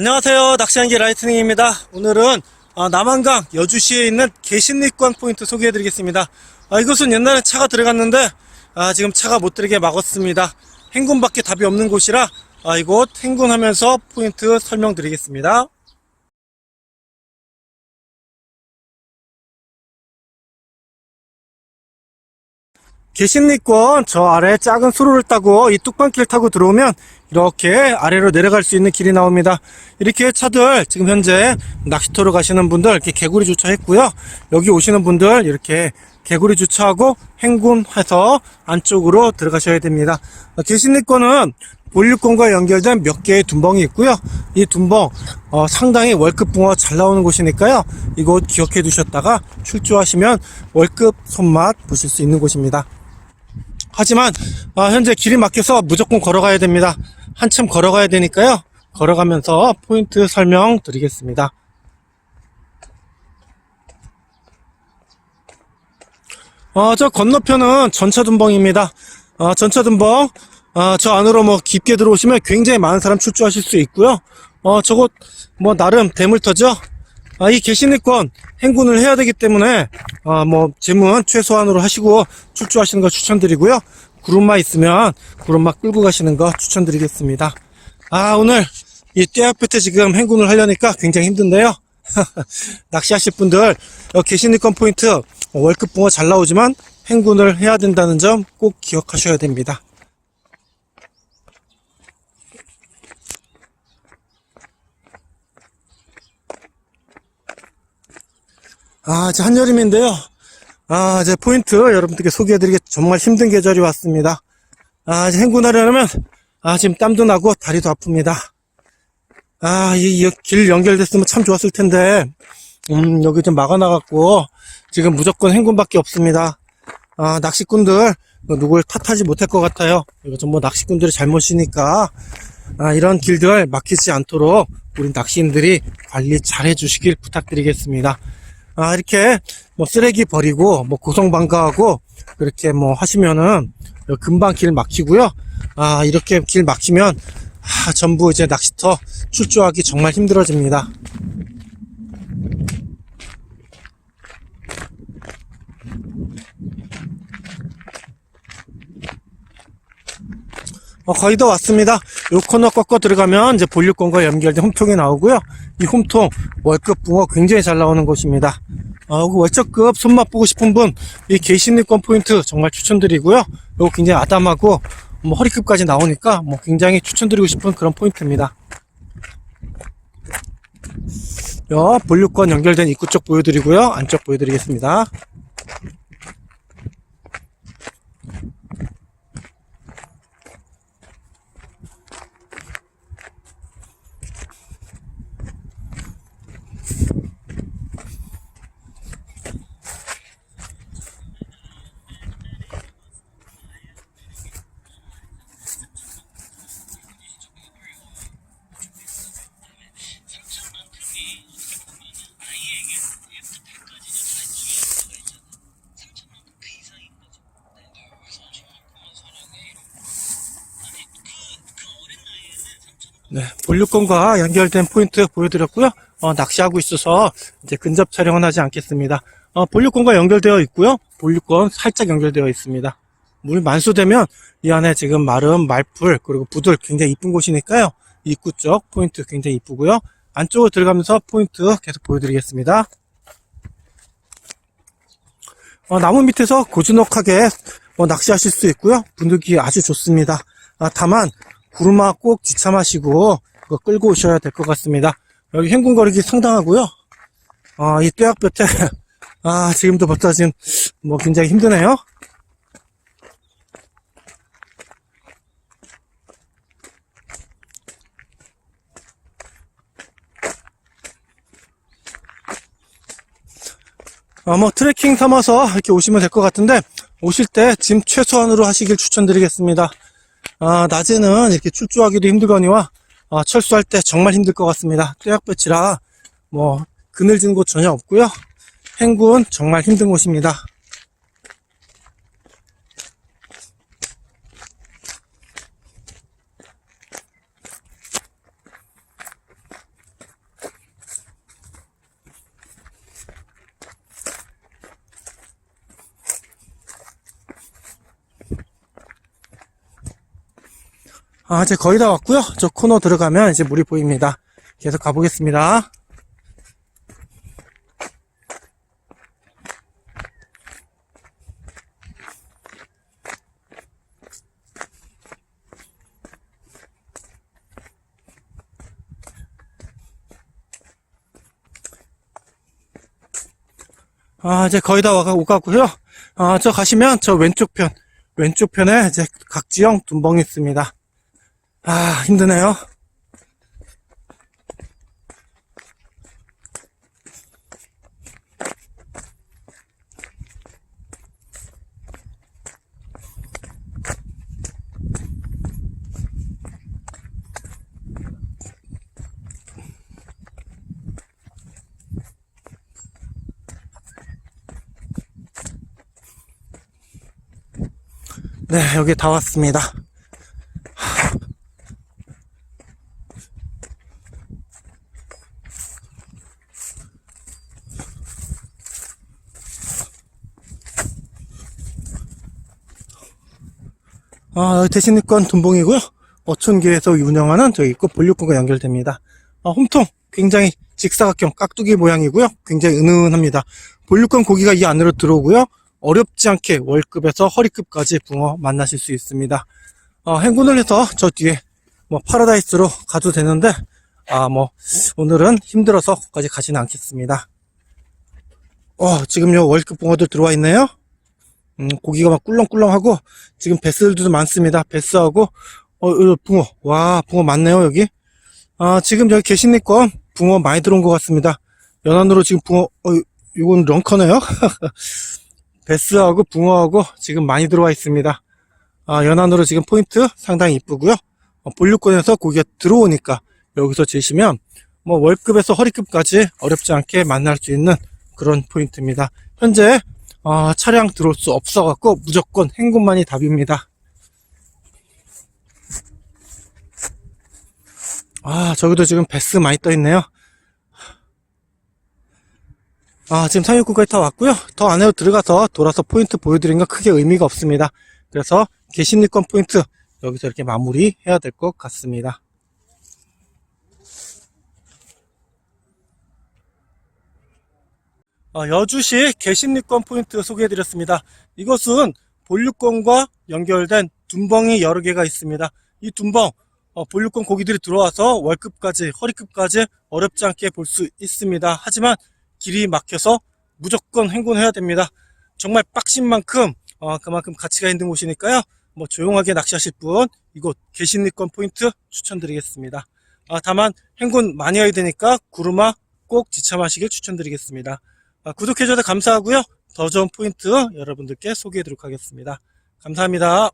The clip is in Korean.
안녕하세요. 낚시한기 라이트닝입니다. 오늘은 아, 남한강 여주시에 있는 개신리권 포인트 소개해 드리겠습니다. 아, 이곳은 옛날에 차가 들어갔는데 아, 지금 차가 못 들게 막았습니다. 행군밖에 답이 없는 곳이라 아, 이곳 행군하면서 포인트 설명드리겠습니다. 개신리권 저 아래 작은 수로를 타고 이 뚝방길 타고 들어오면 이렇게 아래로 내려갈 수 있는 길이 나옵니다. 이렇게 차들 지금 현재 낚시터로 가시는 분들 이렇게 개구리 주차했고요. 여기 오시는 분들 이렇게 개구리 주차하고 행군해서 안쪽으로 들어가셔야 됩니다. 개신리권은 본류권과 연결된 몇 개의 둔벙이 있고요. 이 둔벙 어, 상당히 월급 붕어가 잘 나오는 곳이니까요. 이곳 기억해 두셨다가 출조하시면 월급 손맛 보실 수 있는 곳입니다. 하지만 아, 현재 길이 막혀서 무조건 걸어가야 됩니다. 한참 걸어가야 되니까요. 걸어가면서 포인트 설명 드리겠습니다. 어, 저 건너편은 전차둔벙입니다. 어, 전차둔벙, 어, 저 안으로 뭐 깊게 들어오시면 굉장히 많은 사람 출조하실 수 있고요. 어, 저곳 뭐 나름 대물터죠. 아, 이 개신의권 행군을 해야 되기 때문에 아, 뭐 재문 최소한으로 하시고 출조하시는 거 추천드리고요. 구름마 있으면 구름마 끌고 가시는 거 추천드리겠습니다. 아 오늘 이 떼약볕에 지금 행군을 하려니까 굉장히 힘든데요. 낚시하실 분들 어, 개신의권 포인트 월급 붕어 잘 나오지만 행군을 해야 된다는 점 꼭 기억하셔야 됩니다. 아, 이제 한여름인데요. 아, 이제 포인트 여러분들께 소개해드리기 정말 힘든 계절이 왔습니다. 아, 이제 행군하려면, 아, 지금 땀도 나고 다리도 아픕니다. 아, 이 길 연결됐으면 참 좋았을 텐데, 음, 여기 좀 막아놔갖고, 지금 무조건 행군밖에 없습니다. 아, 낚시꾼들, 이거 누굴 탓하지 못할 것 같아요. 이거 좀뭐 낚시꾼들의 잘못이니까, 아, 이런 길들 막히지 않도록 우리 낚시인들이 관리 잘 해주시길 부탁드리겠습니다. 아, 이렇게 뭐 쓰레기 버리고 뭐 고성방가하고 그렇게 뭐 하시면은 금방 길 막히고요. 아, 이렇게 길 막히면 아, 전부 이제 낚시터 출조하기 정말 힘들어집니다. 어, 거의 다 왔습니다. 요 코너 꺾어 들어가면 이제 본류권과 연결된 홈통이 나오고요. 이 홈통 월급 붕어 굉장히 잘 나오는 곳입니다. 어, 그 월척급 손맛 보고 싶은 분, 이 개신리권 포인트 정말 추천드리고요. 요거 굉장히 아담하고 뭐 허리급까지 나오니까 뭐 굉장히 추천드리고 싶은 그런 포인트입니다. 요 본류권 연결된 입구 쪽 보여드리고요. 안쪽 보여드리겠습니다. 네, 본류권과 연결된 포인트 보여드렸고요. 어, 낚시하고 있어서 이제 근접 촬영은 하지 않겠습니다. 어, 본류권과 연결되어 있고요. 본류권 살짝 연결되어 있습니다. 물 만수되면 이 안에 지금 마름, 말풀, 그리고 부들 굉장히 이쁜 곳이니까요. 입구 쪽 포인트 굉장히 이쁘고요. 안쪽으로 들어가면서 포인트 계속 보여드리겠습니다. 어, 나무 밑에서 고즈넉하게 어, 낚시하실 수 있고요. 분위기 아주 좋습니다. 아, 다만 구르마 꼭 지참하시고 그거 끌고 오셔야 될 것 같습니다. 여기 행군거리기 상당하고요. 아, 이 떼약볕에 아, 지금도 벌써 지금 뭐 굉장히 힘드네요. 어, 뭐 트레킹 삼아서 이렇게 오시면 될 것 같은데 오실 때 짐 최소한으로 하시길 추천드리겠습니다. 아, 낮에는 이렇게 출조하기도 힘들거니와 아, 철수할 때 정말 힘들 것 같습니다. 떼약 볕이라 뭐 그늘진 곳 전혀 없고요. 행군 정말 힘든 곳입니다. 아, 이제 거의 다 왔고요. 저 코너 들어가면 이제 물이 보입니다. 계속 가보겠습니다. 아, 이제 거의 다 와가, 오가고요. 아, 저 가시면 저 왼쪽 편, 왼쪽 편에 이제 각지형 둔벙이 있습니다. 아, 힘드네요. 네, 여기 다 왔습니다. 아, 대신권 돈봉이고요. 어촌계에서 운영하는 저기 있고 본육군과 연결됩니다. 아, 홈통 굉장히 직사각형 깍두기 모양이고요. 굉장히 은은합니다. 본육권 고기가 이 안으로 들어오고요. 어렵지 않게 월급에서 허리급까지 붕어 만나실 수 있습니다. 어, 행군을 해서 저 뒤에 뭐 파라다이스로 가도 되는데 아 뭐 오늘은 힘들어서 거기까지 가지는 않겠습니다. 어 지금 요 월급 붕어들 들어와 있네요. 음, 고기가 막 꿀렁꿀렁하고 지금 베스들도 많습니다. 베스하고 어 어, 붕어 와 붕어 많네요 여기. 아 지금 여기 계신니까 붕어 많이 들어온 것 같습니다. 연안으로 지금 붕어 어 이건 런커네요. 베스하고 붕어하고 지금 많이 들어와 있습니다. 아, 연안으로 지금 포인트 상당히 이쁘고요. 어, 본류권에서 고기가 들어오니까 여기서 재시면 뭐 월급에서 허리급까지 어렵지 않게 만날 수 있는 그런 포인트입니다. 현재 아, 차량 들어올 수 없어갖고 무조건 행군만이 답입니다. 아, 저기도 지금 베스 많이 떠 있네요. 아, 지금 상륙구까지 다 왔고요. 더 안으로 들어가서 돌아서 포인트 보여드리는 건 크게 의미가 없습니다. 그래서 개신리권 포인트 여기서 이렇게 마무리 해야 될 것 같습니다. 여주시 개신리권 포인트 소개해드렸습니다. 이것은 본류권과 연결된 둔벙이 여러 개가 있습니다. 이 둔벙 어, 본류권 고기들이 들어와서 월급까지 허리급까지 어렵지 않게 볼 수 있습니다. 하지만 길이 막혀서 무조건 행군해야 됩니다. 정말 빡신 만큼 어, 그만큼 가치가 있는 곳이니까요. 뭐 조용하게 낚시하실 분 이곳 개신리권 포인트 추천드리겠습니다. 아, 다만 행군 많이 해야 되니까 구루마 꼭 지참하시길 추천드리겠습니다. 아, 구독해주셔서 감사하고요. 더 좋은 포인트 여러분들께 소개해드리도록 하겠습니다. 감사합니다.